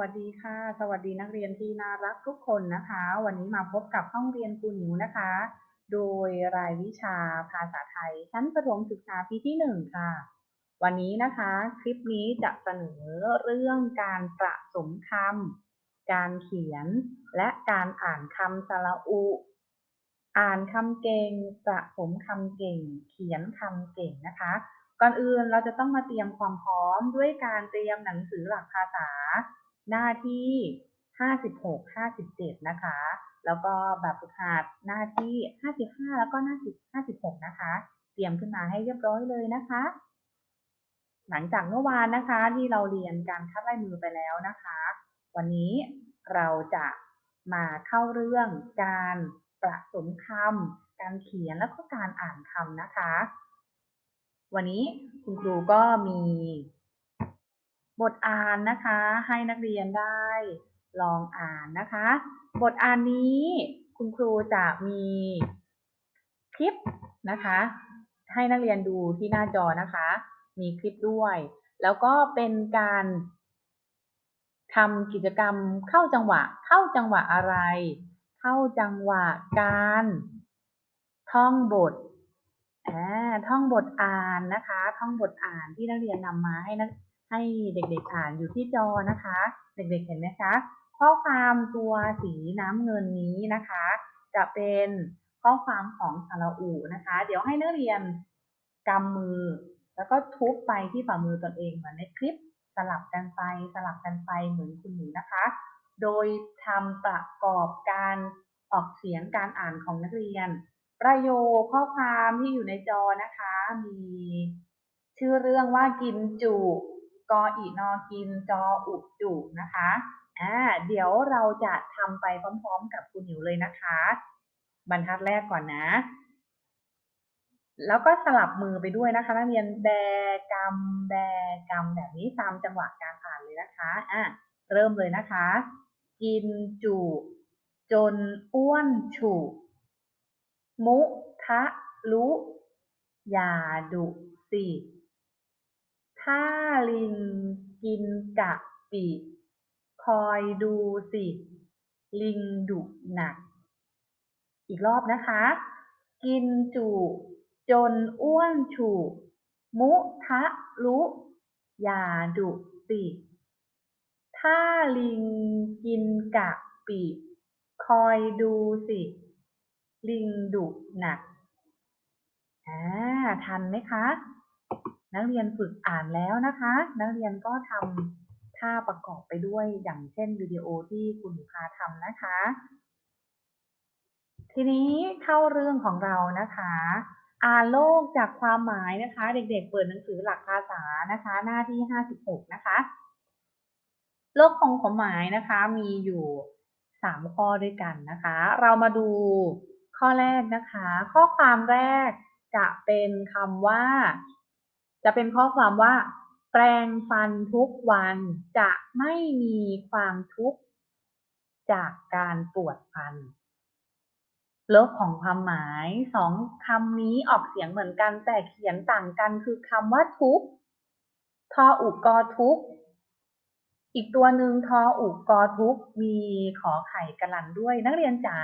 วัสดีค่ะ สวัสดีนักเรียนที่น่ารักทุกคนนะคะ วันนี้มาพบกับห้องเรียนครูหนิวนะคะ โดยรายวิชาภาษาไทย ชั้นประถมศึกษาปีที่หนึ่งค่ะ วันนี้นะคะคลิปนี้จะเสนอเรื่องการประสมคำการเขียน และการอ่านคำสระอุ อ่านคำเก่งประสมคำเก่ง เขียนคำเก่งนะคะก่อนอื่นเราจะต้องมาเตรียมความพร้อมด้วยการเตรียมหนังสือหลักภาษา หน้าที่ 56 57 นะคะ แล้วก็แบบฝึกหัดหน้าที่ 55 แล้วก็หน้า56 นะคะ เตรียมขึ้นมาให้เรียบร้อยเลยนะคะ หลังจากเมื่อวานนะคะที่เราเรียนการคัดลายมือไปแล้วนะคะ วันนี้เราจะมาเข้าเรื่องการประสมคำการเขียนแล้วก็การอ่านคำนะคะ วันนี้คุณครูก็มี บทอ่านนะคะให้นักเรียนได้ลองอ่านนะคะ บทอ่านนี้คุณครูจะมีคลิปนะคะ ให้นักเรียนดูที่หน้าจอนะคะ มีคลิปด้วย แล้วก็เป็นการทำกิจกรรมเข้าจังหวะ เข้าจังหวะอะไร เข้าจังหวะการท่องบทอ่าท่องบทอ่านนะคะ ท่องบทอ่านที่นักเรียนนำมาให้นัก ให้เด็กๆอ่านอยู่ที่จอนะคะ เด็กๆเห็นไหมคะ ข้อความตัวสีน้ำเงินนี้นะคะ จะเป็นข้อความของสระอูนะคะ เดี๋ยวให้นักเรียนกำมือ แล้วก็ทุบไปที่ฝ่ามือตนเองเหมือนในคลิปสลับกันไปสลับกันไปเหมือนคุณหนูนะคะ โดยทำประกอบการออกเสียงการอ่านของนักเรียน ประโยคข้อความที่อยู่ในจอนะคะ มี ชื่อเรื่องว่ากินจุ กออีนอกินจออุจุนะคะอ่าเดี๋ยวเราจะทำไปพร้อมๆกับคุณหนิวเลยนะคะ บรรทัดแรกก่อนนะ แล้วก็สลับมือไปด้วยนะคะนักเรียนแบกำแบกำแบบนี้ตามจังหวะการอ่านเลยนะคะอะเริ่มเลยนะคะ กินจุ จนอ้วนฉุ มุทะลุอย่าดุสิ ถ้าลิงกินกะปิ คอยดูสิ ลิงดุหนัก อีกรอบนะคะ กินจุ จนอ้วนฉุ มุทะลุอย่าดุสิ ถ้าลิงกินกะปิ คอยดูสิ ลิงดุหนัก อ่า ทันไหมคะ นักเรียนฝึกอ่านแล้วนะคะ นักเรียนก็ทำท่าประกอบไปด้วยอย่างเช่นวิดีโอที่คุณพาทำนะคะ ทีนี้เข้าเรื่องของเรานะคะ อ่านโลกจากความหมายนะคะ เด็กๆเปิดหนังสือหลักภาษานะคะ หน้าที่ 56 นะคะ โลกของความหมายนะคะมีอยู่ 3 ข้อด้วยกันนะคะ เรามาดูข้อแรกนะคะ ข้อความแรกจะเป็นคำว่า จะเป็นข้อความว่า แปรงฟันทุกวันจะไม่มีความทุกข์จากการปวดฟันเลบของความหมายสองคำนี้ออกเสียงเหมือนกันแต่เขียนต่างกันคือคำว่าทุกทออุกกอทุกอีกตัวหนึ่งทออุกกอทุกมีขอไข่กระลันด้วย นักเรียนจ๋า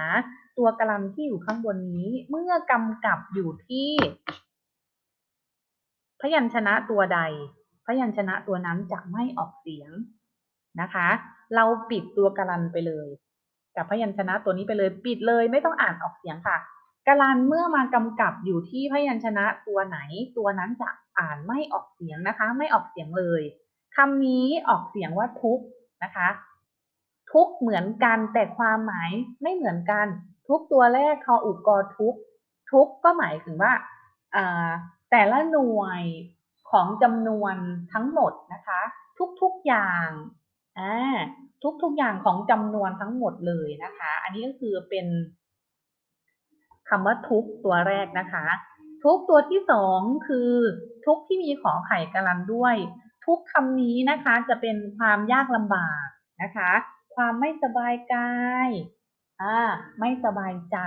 ตัวกระลันที่อยู่ข้างบนนี้ เมื่อกำกับอยู่ที่ พยัญชนะตัวใด พยัญชนะตัวนั้นจะไม่ออกเสียงนะคะ เราปิดตัวกรันไปเลย กับพยัญชนะตัวนี้ไปเลยปิดเลยไม่ต้องอ่านออกเสียงค่ะกรันเมื่อมากำกับอยู่ที่พยัญชนะตัวไหน ตัวนั้นจะอ่านไม่ออกเสียงนะคะ ไม่ออกเสียงเลยคำนี้ออกเสียงว่าทุกนะคะ ทุกเหมือนกันแต่ความหมายไม่เหมือนกัน ทุกตัวแรกทออุกกอทุกทุกก็หมายถึงว่า แต่ละหน่วยของจำนวนทั้งหมดนะคะ ทุกๆอย่างอ่าทุกๆอย่างของจำนวนทั้งหมดเลยนะคะ อันนี้ก็คือเป็นคำว่าทุกตัวแรกนะคะ ทุกตัวที่สองคือทุกที่มีขอไข่กะลันด้วย ทุกคำนี้นะคะจะเป็นความยากลำบากนะคะ ความไม่สบายกายอ่าไม่สบายใจ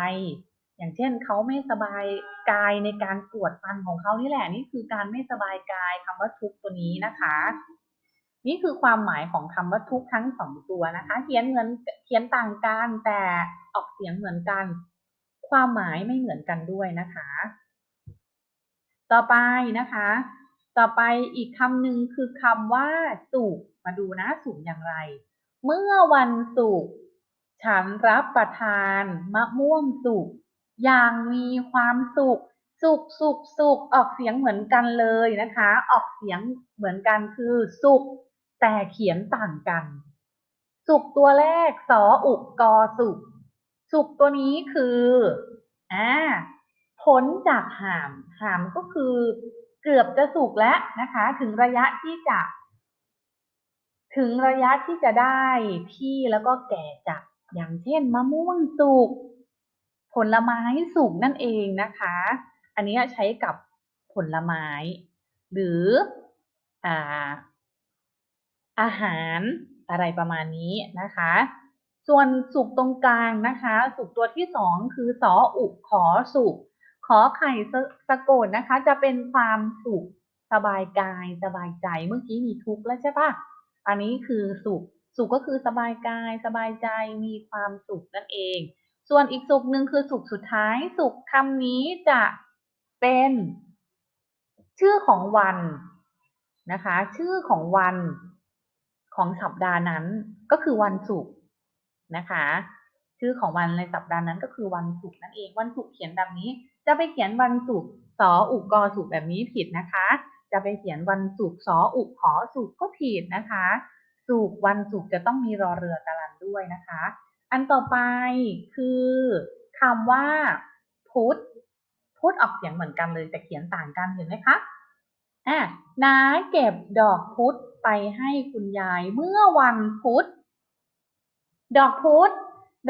อย่างเช่นเขาไม่สบายกายในการปวดฟันของเขานี่แหละ นี่คือการไม่สบายกายคำว่าทุกตัวนี้นะคะ นี่คือความหมายของคำว่าทุกทั้งสองตัวนะคะเขียนเหมือนเขียนต่างกันแต่ออกเสียงเหมือนกัน ความหมายไม่เหมือนกันด้วยนะคะ ต่อไปนะคะ ต่อไปอีกคำหนึ่งคือคำว่าสุขมาดูนะสุขอย่างไร เมื่อวันศุกฉันรับประทานมะม่วงสุก อย่างมีความสุข สุขสุขสุขออกเสียงเหมือนกันเลยนะคะ ออกเสียงเหมือนกันคือสุข แต่เขียนต่างกัน สุขตัวแรกสออุกกอสุข สุขตัวนี้คืออ่าผลจากหาม หามก็คือเกือบจะสุกแล้วนะคะ ถึงระยะที่จะ ถึงระยะที่จะได้ที่แล้วก็แก่จัดอย่างเช่นมะม่วงสุก ผลไม้สุกนั่นเองนะคะ อันนี้ใช้กับผลไม้ หรืออ่าอาหารอะไรประมาณนี้นะคะ ส่วนสุกตรงกลางนะคะ สุกตัวที่สองคือสออุขอสุกขอไข่สสะกดนะคะ จะเป็นความสุขสบายกายสบายใจเมื่อกี้มีทุกข์แล้วใช่ปะอันนี้คือสุข สุขก็คือสบายกาย สบายใจมีความสุขนั่นเอง ส่วนอีกสุขหนึ่งคือสุขสุดท้าย สุขคำนี้จะเป็น ชื่อของวันนะคะ ชื่อของวันของสัปดาห์นั้นก็คือวันศุกร์นะคะ ชื่อของวันในสัปดาห์นั้นก็คือวันศุกร์นั่นเอง วันศุกร์เขียนแบบนี้ จะไปเขียนวันศุกร์สออุกกอศุกร์แบบนี้ผิดนะคะ จะไปเขียนวันศุกร์สออุกขอศุกร์ก็ผิดนะคะศุกร์วันศุกร์จะต้องมีรอเรือการันด้วยนะคะ อันต่อไปคือคำว่าพุธพุธออกเสียงเหมือนกันเลยแต่เขียนต่างกันเห็นไหมคะอะน้าเก็บดอกพุธไปให้คุณยายเมื่อวันพุธดอกพุธ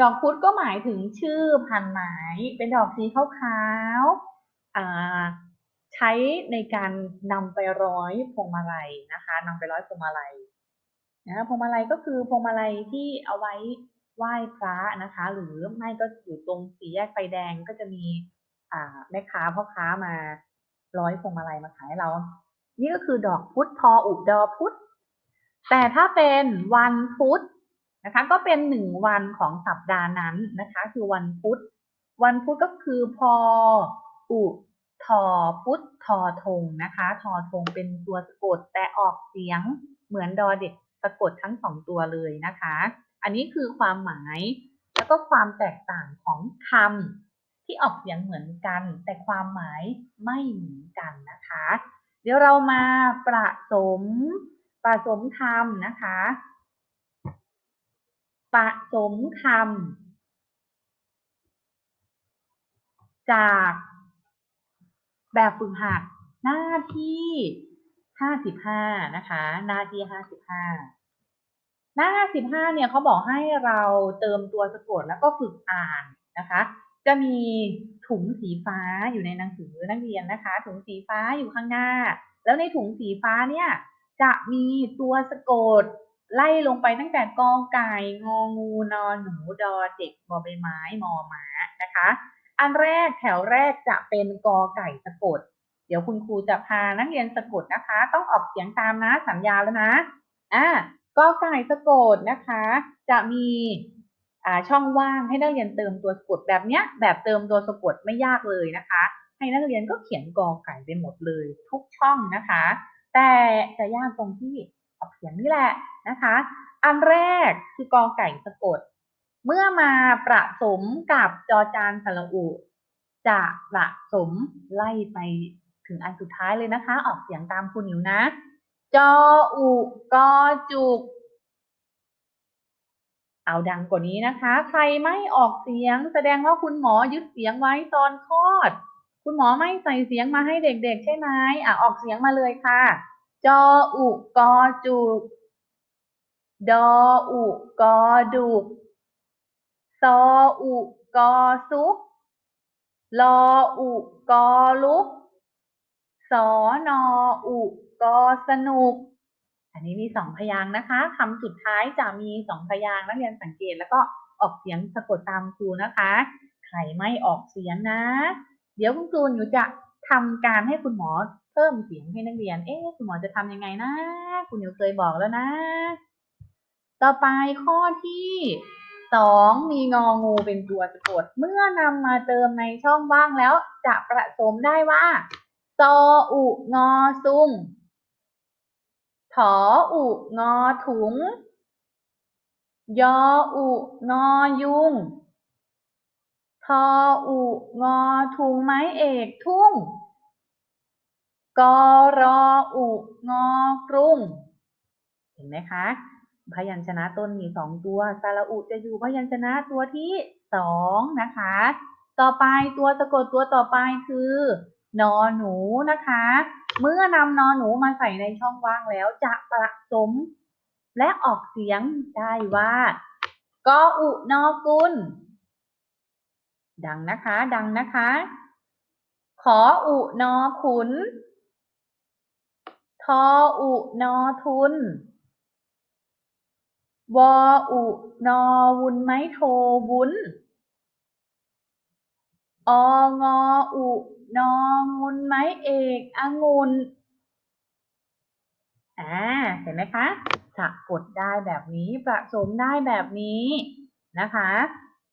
ดอกพุธก็หมายถึงชื่อพันไม้เป็นดอกสีขาวๆใช้ในการนำไปร้อยพวงมาลัยนะคะนำไปร้อยพวงมาลัยนะพวงมาลัยก็คือพวงมาลัยที่เอาไว้ ไหว้พระนะคะ หรือไม่ก็อยู่ตรงสี่แยกไฟแดงก็จะมีอ่าแม่ค้าพ่อค้ามาร้อยพวงมาลัยมาขายเรา นี่ก็คือดอกพุธพออุดอพุธแต่ถ้าเป็นวันพุธนะคะ ก็เป็นหนึ่งวันของสัปดาห์นั้นนะคะ คือวันพุธวันพุธก็คือพออุทอพุธทอทงนะคะทอทงเป็นตัวสะกดแต่ออกเสียงเหมือนดอเด็กสะกดทั้งสองตัวเลยนะคะ อันนี้คือความหมายแล้วก็ความแตกต่างของคำที่ออกเสียงเหมือนกัน แต่ความหมายไม่เหมือนกันนะคะ เดี๋ยวเรามาประสมประสมคำนะคะประสมคำจากแบบฝึกหัดหน้าที่ห้าสิบห้านะคะ หน้าที่ห้าสิบห้าห น้าห้าสิบห้าเนี่ยเขาบอกให้เราเติมตัวสะกดแล้วก็ฝึกอ่านนะคะ จะมีถุงสีฟ้าอยู่ในหนังสือนักเรียนนะคะ ถุงสีฟ้าอยู่ข้างหน้า แล้วในถุงสีฟ้าเนี่ยจะมีตัวสะกดไล่ลงไปตั้งแต่กอไก่งองูนอนหนูดอเด็กบอใบไม้มอหมานะคะ อันแรกแถวแรกจะเป็นกอไก่สะกด เดี๋ยวคุณครูจะพานักเรียนสะกดนะคะ ต้องออกเสียงตามนะสัญญาแล้วนะอ่า กอไก่สะกดนะคะ จะมีช่องว่างให้นักเรียนเติมตัวสะกดแบบเนี้ย แบบเติมตัวสะกดไม่ยากเลยนะคะ ให้นักเรียนก็เขียนกอไก่ไปหมดเลย ทุกช่องนะคะ แต่จะยากตรงที่ออกเสียงนี่แหละนะคะ อันแรกคือกอไก่สะกด เมื่อมาประสมกับจอจานสระอุจะประสมไล่ไปถึงอันสุดท้ายเลยนะคะ ออกเสียงตามคุณอยู่นะ จออุกอจุก เอาดังกว่านี้นะคะ ใครไม่ออกเสียง แสดงว่าคุณหมอยึดเสียงไว้ตอนคลอด คุณหมอไม่ใส่เสียงมาให้เด็กๆ ใช่ไหมอะออกเสียงมาเลยค่ะ จออุกอจุก ดออุกอดุกซออุกอซุก ลออุกอลุก สอนออุกอสนุก อันนี้มีสองพยางนะคะคำสุดท้ายจะมีสองพยางนักเรียนสังเกตแล้วก็ออกเสียงสะกดตามครูนะคะใครไม่ออกเสียงนะ เดี๋ยวคุณครูหนูจะทำการให้คุณหมอเพิ่มเสียงให้นักเรียน เอ๊ะคุณหมอจะทำยังไงนะ คุณหนูเคยบอกแล้วนะ ต่อไปข้อที่สองมีงองูเป็นตัวสะกด เมื่อนำมาเติมในช่องว่างแล้วจะประสมได้ว่า ซออุงอซุงถออุงอถุง ยออุงอยุง ทออุงอทุงไม้เอกทุ่ง กอรออุงอกรุง เห็นไหมคะ พยัญชนะต้นมีสองตัวสระอุจะอยู่พยัญชนะตัวที่สองนะคะ ต่อไปตัวสะกดตัวต่อไปคือ นอหนูนะคะ เมื่อนำนอหนูมาใส่ในช่องว่างแล้วจะประสมและออกเสียงได้ว่ากออุนอกุล ดังนะคะ ดังนะคะ ขออุนอขุน ทออุนอทุน วออุนอวุนไม้โทวุ้น องออุนองุนไม้เอกองุนอ่าเห็นไหมคะสะกดได้แบบนี้ประสมได้แบบนี้นะคะ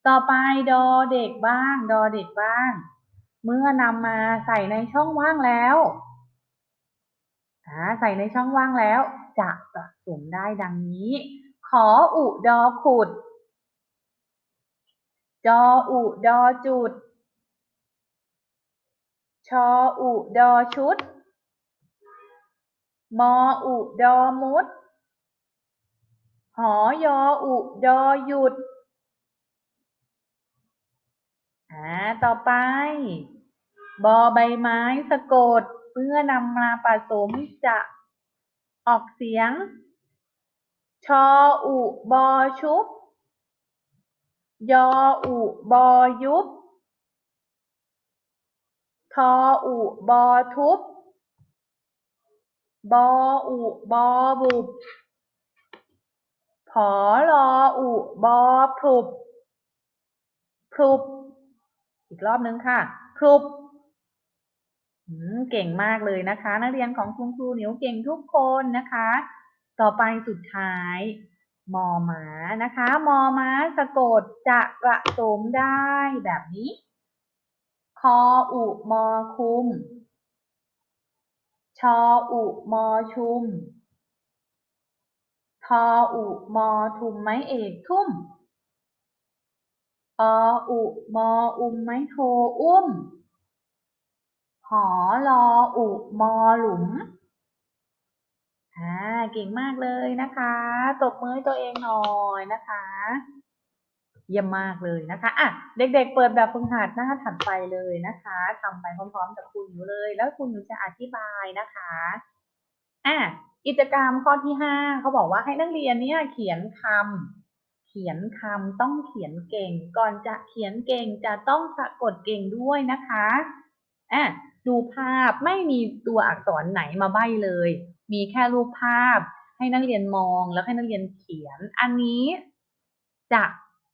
ต่อไปดอเด็กบ้าง ดอเด็กบ้าง เมื่อนำมาใส่ในช่องว่างแล้วอ่าใส่ในช่องว่างแล้ว จะประสมได้ดังนี้ ขออุดอขุด จออุดอจุด ชออุดอชุด มออุดอมุด หอยออุดอหยุด อ่า ต่อไป บอใบไม้สะกดเมื่อนำมาผสมจะออกเสียง ชออุบอชุบ ยออุบอยุบ ทออุบอทุบบออุบอบุบผอรออุบอพรุบพรุบอีกรอบนึงค่ะพรุบเก่งมากเลยนะคะ นักเรียนของคุณครูเหนียวเก่งทุกคนนะคะ ต่อไปสุดท้ายมอม้านะคะ มอม้าสะกดจะประสมได้แบบนี้ คออุมอคุม ชออุมอชุม ทออุมอทุมไม้เอกทุ่มออุมออุมไม้โทอุ้ม หอรออุมอหลุมอ่าเก่งมากเลยนะคะ ตบมือตัวเองหน่อยนะคะ เยี่ยมมากเลยนะคะอะเด็กๆ เปิดแบบฝึกหัดหน้าถัดไปเลยนะคะทำไปพร้อมๆกับคุณอยู่เลย แล้วคุณอยู่จะอธิบายนะคะอะกิจกรรมข้อที่ห้าเขาบอกว่าให้นักเรียนเนี่ยเขียนคำเขียนคำต้องเขียนเก่ง ก่อนจะเขียนเก่งจะต้องสะกดเก่งด้วยนะคะอะดูภาพไม่มีตัวอักษรไหนมาใบ้เลย มีแค่รูปภาพ ให้นักเรียนมองแล้วให้นักเรียนเขียน อันนี้จะ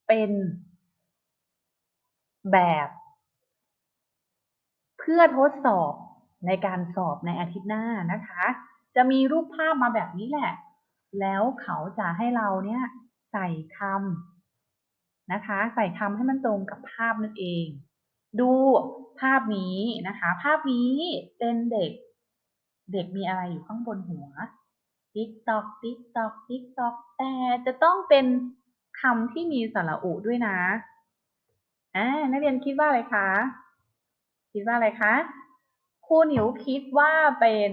เป็นแบบ เพื่อทดสอบในการสอบในอาทิตย์หน้านะคะ จะมีรูปภาพมาแบบนี้แหละ แล้วเขาจะให้เราเนี่ยใส่คำนะคะ ใส่คำให้มันตรงกับภาพนั่นเอง ดูภาพนี้นะคะ ภาพนี้เป็นเด็ก เด็กมีอะไรอยู่ข้างบนหัว ติ๊กตอก ติ๊กตอก ติ๊กตอก แต่จะต้องเป็น คำที่มีสระอุด้วยนะอ่านักเรียนคิดว่าอะไรคะ คิดว่าอะไรคะครูหนิวคิดว่าเป็น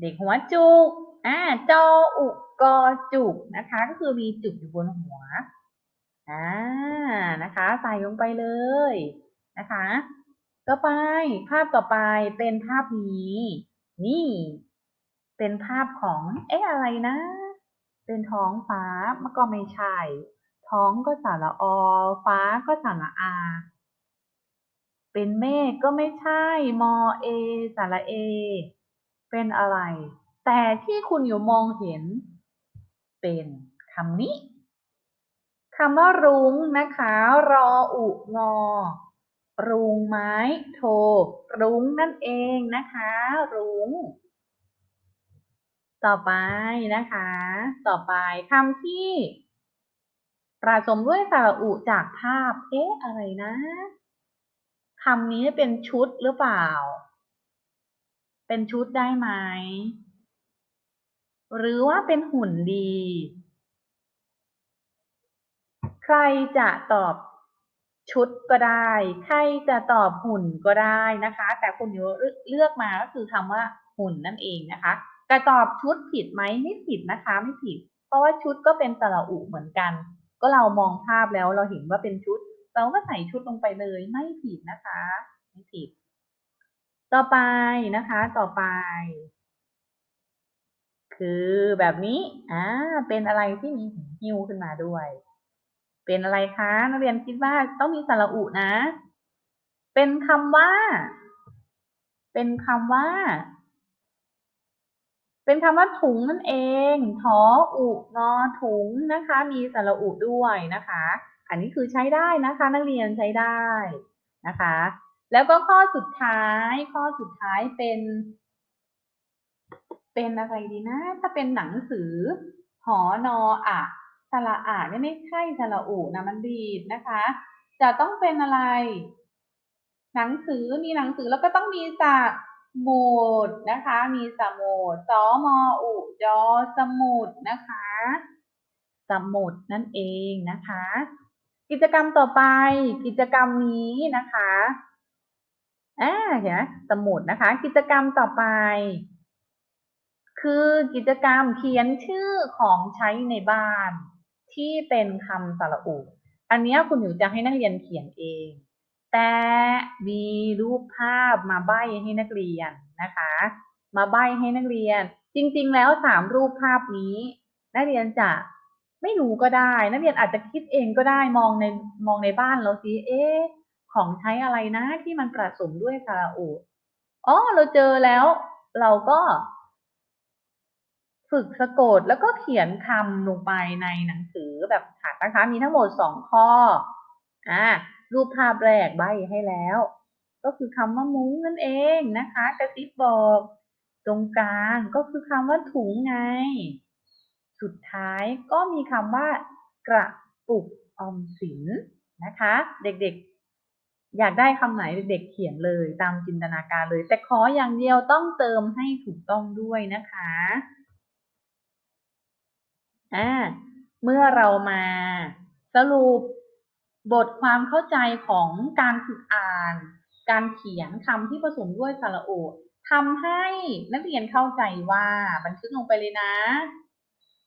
เด็กหัวจุกอ่าจออุกอจุกนะคะ ก็คือมีจุกอยู่บนหัวอ่านะคะ ใส่ลงไปเลยนะคะ ต่อไปภาพต่อไปเป็นภาพนี้ นี่ เป็นภาพของ เอ๊ะอะไรนะ เป็นท้องฟ้ามันก็ไม่ใช่ ท้องก็สระอฟ้าก็สระอา เป็นเมฆก็ไม่ใช่ มอเอสระเอ เป็นอะไร แต่ที่คุณอยู่มองเห็น เป็นคำนี้คำว่ารุ้งนะคะ รออุงอรุงไม้โทรุ้งนั่นเองนะคะ รุ้ง ต่อไปนะคะ ต่อไปคำที่ประสมด้วยสระอุจากภาพ เอ๊ะ อะไรนะคำนี้เป็นชุดหรือเปล่า เป็นชุดได้ไหม หรือว่าเป็นหุ่นดี ใครจะตอบชุดก็ได้ ใครจะตอบหุ่นก็ได้นะคะ แต่คุณโยเลือกมาก็คือคำว่าหุ่นนั่นเองนะคะ แต่ตอบชุดผิดไหมไม่ผิดนะคะไม่ผิด เพราะว่าชุดก็เป็นสระอุเหมือนกัน ก็เรามองภาพแล้วเราเห็นว่าเป็นชุด เราก็ใส่ชุดลงไปเลยไม่ผิดนะคะไม่ผิด ต่อไปนะคะต่อไป คือแบบนี้อ่าเป็นอะไรที่มีหูหิ้วขึ้นมาด้วย เป็นอะไรคะนักเรียนคิดว่าต้องมีสระอุนะ เป็นคำว่า เป็นคำว่า เป็นคำว่าถุงนั่นเอง ทออุนอถุงนะคะ มีสระอุด้วยนะคะ อันนี้คือใช้ได้นะคะ นักเรียนใช้ได้นะคะ แล้วก็ข้อสุดท้ายข้อสุดท้ายเป็น เป็นอะไรดีนะ ถ้าเป็นหนังสือ หอนออะสระอะเนี่ยไม่ใช่สระอุนะมันดีดนะคะ จะต้องเป็นอะไร หนังสือมีหนังสือแล้วก็ต้องมีส มุดนะคะ มีสมุดสมอุจอสมุดนะคะ สมุดนั่นเองนะคะ กิจกรรมต่อไป กิจกรรมนี้นะคะอ่าเห็นไหมสมุดนะคะ กิจกรรมต่อไป คือกิจกรรมเขียนชื่อของใช้ในบ้าน ที่เป็นคำสระอุ อันนี้คุณหนูจะให้นักเรียนเขียนเอง แต่มีรูปภาพมาใบ้ให้นักเรียนนะคะ มาใบ้ให้นักเรียน จริง ๆ แล้วสามรูปภาพนี้ นักเรียนจะไม่รู้ก็ได้ นักเรียนอาจจะคิดเองก็ได้มองในมองในบ้านเราสิเอ๊ะของใช้อะไรนะที่มันประสมด้วยสระอุอ๋อเราเจอแล้ว เราก็ ฝึกสะกดแล้วก็เขียนคำลงไปในหนังสือแบบถัดนะคะ มีทั้งหมดสองข้ออ่า รูปภาพแรกใบให้แล้ว ก็คือคำว่ามุ้งนั่นเองนะคะ กระซิบบอก ตรงกลางก็คือคำว่าถุงไง สุดท้ายก็มีคำว่า กระปุกออมสินนะคะ เด็กๆ อยากได้คำไหนเด็กๆเขียนเลยตามจินตนาการเลย แต่ขออย่างเดียวต้องเติมให้ถูกต้องด้วยนะคะอ่าเมื่อเรามาสรุป บทความเข้าใจของการฝึกอ่าน การเขียนคำที่ผสมด้วยสระโอทำให้นักเรียนเข้าใจว่าบันทึกลงไปเลยนะ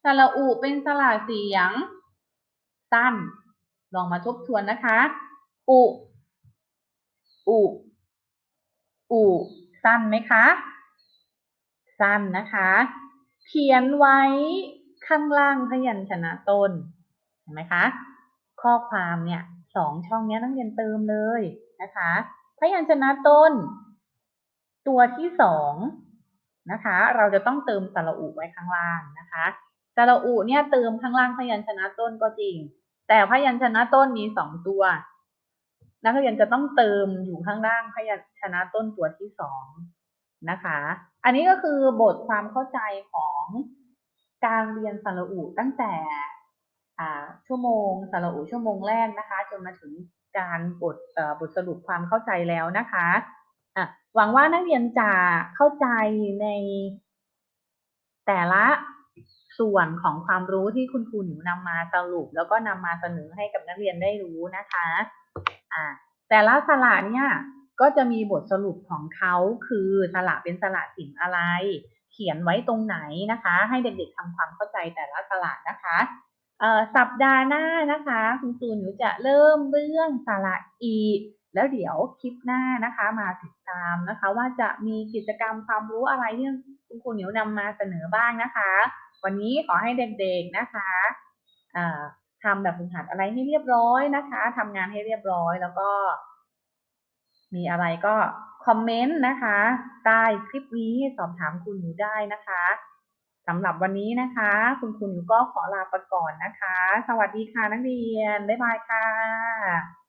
สระอุเป็นสระเสียงสั้น ลองมาทบทวนนะคะ อุ อุ อุสั้นไหมคะ สั้นนะคะ เขียนไว้ข้างล่างพยัญชนะต้น เห็นไหมคะ ข้อความเนี่ยสองช่องนี้นักเรียนเติมเลยนะคะ พยัญชนะต้น ตัวที่สองนะคะ เราจะต้องเติมสระอุไว้ข้างล่างนะคะสระอุเนี่ยเติมข้างล่างพยัญชนะต้นก็จริง แต่พยัญชนะต้นมีสองตัว นักเรียนจะต้องเติมอยู่ข้างล่างพยัญชนะต้นตัวที่สองนะคะ อันนี้ก็คือบทความเข้าใจของการเรียนสระอุตั้งแต่ ชั่วโมงสระอุชั่วโมงแรกนะคะ จนมาถึงการบทบทสรุปความเข้าใจแล้วนะคะะหวังว่านักเรียนจะเข้าใจในแต่ละส่วนของความรู้ที่คุณครูหนูนำมาสรุป แล้วก็นำมาเสนอให้กับนักเรียนได้รู้นะคะะแต่ละสระเนี่ยก็จะมีบทสรุปของเขาคือสระเป็นสระสิ่งอะไร เขียนไว้ตรงไหนนะคะ ให้เด็กๆทำความเข้าใจแต่ละสระนะคะ สัปดาห์หน้านะคะ คุณครูหนูจะเริ่มเรื่องสาระอี แล้วเดี๋ยวคลิปหน้านะคะมาติดตามนะคะ ว่าจะมีกิจกรรมความรู้อะไรที่คุณครูหนูนำมาเสนอบ้างนะคะ วันนี้ขอให้เด็กๆนะคะทำแบบฝึกหัดอะไรให้เรียบร้อยนะคะทำงานให้เรียบร้อยแล้วก็ มีอะไรก็คอมเมนต์นะคะ ใต้คลิปนี้สอบถามคุณหนูได้นะคะำหรับวันนี้นะคะ คุณครูหนูก็ขอลาไปก่อนนะคะ สวัสดีค่ะนักเรียน บ๊ายบายค่ะ